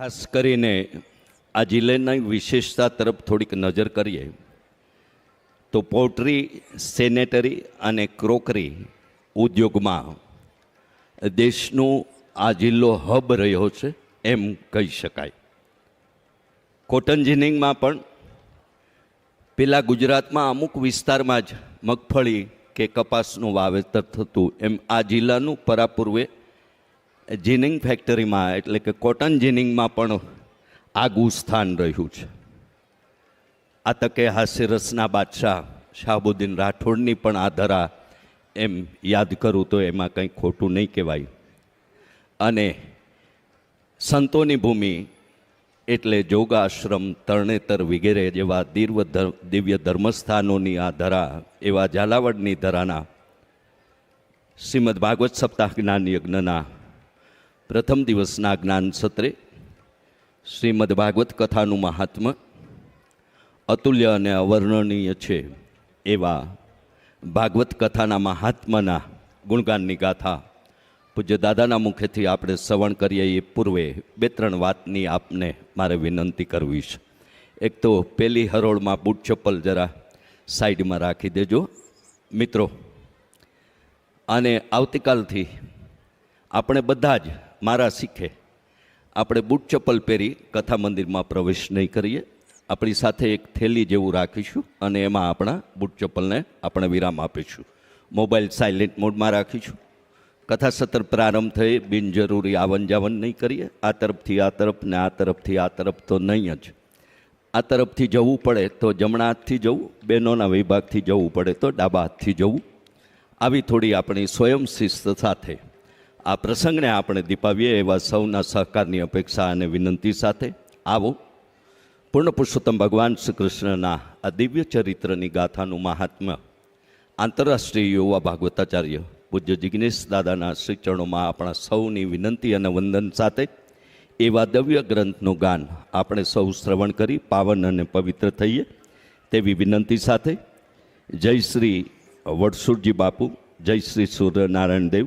ખાસ કરીને આ જિલ્લાની વિશેષતા તરફ થોડીક નજર કરીએ, તો પોલ્ટ્રી સેનેટરી અને ક્રોકરી ઉદ્યોગમાં દેશનું આ જિલ્લો હબ રહ્યો છે એમ કહી શકાય. કોટન જીનિંગમાં પણ પેલા ગુજરાતમાં અમુક વિસ્તારમાં જ મગફળી કે કપાસનું વાવેતર થતું એમ આ જિલ્લાનું પરાપૂર્વે જીનિંગ ફેક્ટરીમાં, એટલે કે કોટન જીનિંગમાં પણ આગવું સ્થાન રહ્યું છે. આ તકે હાસ્યરસના બાદશાહ શાહબુદ્દીન રાઠોડની પણ આ ધરા એમ યાદ કરું તો એમાં કંઈ ખોટું નહીં કહેવાય. અને સંતોની ભૂમિ એટલે જોગાશ્રમ, તરણેતર વગેરે જેવા દીર્વ દિવ્ય ધર્મસ્થાનોની આ ધરા, એવા ઝાલાવાડની ધરાના શ્રીમદ ભાગવત સપ્તાહ જ્ઞાન યજ્ઞના પ્રથમ દિવસના જ્ઞાન સત્રે શ્રીમદ ભાગવત કથાનું મહાત્મ્ય અતુલ્ય અને અવર્ણનીય છે એવા ભાગવત કથાના મહાત્માના ગુણગાનની ગાથા પૂજ્ય દાદાના મુખેથી આપણે શ્રવણ કરીએ એ પૂર્વે બે ત્રણ વાતની આપને મારે વિનંતી કરવી છે. એક તો પેલી હરોળમાં બૂટ ચપ્પલ જરા સાઈડમાં રાખી દેજો. મિત્રો અને આવતીકાલથી આપણે બધા જ મારા શીખે. આપણે બૂટ ચપ્પલ પહેરી કથા મંદિરમાં પ્રવેશ નહીં કરીએ. આપણી સાથે એક થેલી જેવું રાખીશું અને એમાં આપણા બૂટ ચપ્પલને આપણે વિરામ આપીશું. મોબાઈલ સાયલેન્ટ મોડમાં રાખીશું. કથા સત્ર પ્રારંભ થઈ બિનજરૂરી આવન જાવન નહીં કરીએ. આ તરફથી આ તરફ ને આ તરફથી આ તરફ તો નહીં જ. આ તરફથી જવું પડે તો જમણા હાથથી જવું, બહેનોના વિભાગથી જવું પડે તો ડાબા હાથથી જવું. આવી થોડી આપણી સ્વયં શિસ્ત સાથે આ પ્રસંગને આપણે દીપાવીએ એવા સૌના સહકારની અપેક્ષા અને વિનંતી સાથે આવો. પૂર્ણ પુરુષોત્તમ ભગવાન શ્રી કૃષ્ણના આ દિવ્ય ચરિત્રની ગાથાનું મહાત્મ્ય આંતરરાષ્ટ્રીય યુવા ભાગવતાચાર્ય પૂજ્ય જિગ્નેશ દાદાના શ્રી ચરણોમાં આપણા સૌની વિનંતી અને વંદન સાથે એવા દવ્ય ગ્રંથનું ગાન આપણે સૌ શ્રવણ કરી, પાવન અને પવિત્ર થઈએ તેવી વિનંતી સાથે જય શ્રી વડસુરજી બાપુ, જય શ્રી સૂર્યનારાયણ દેવ.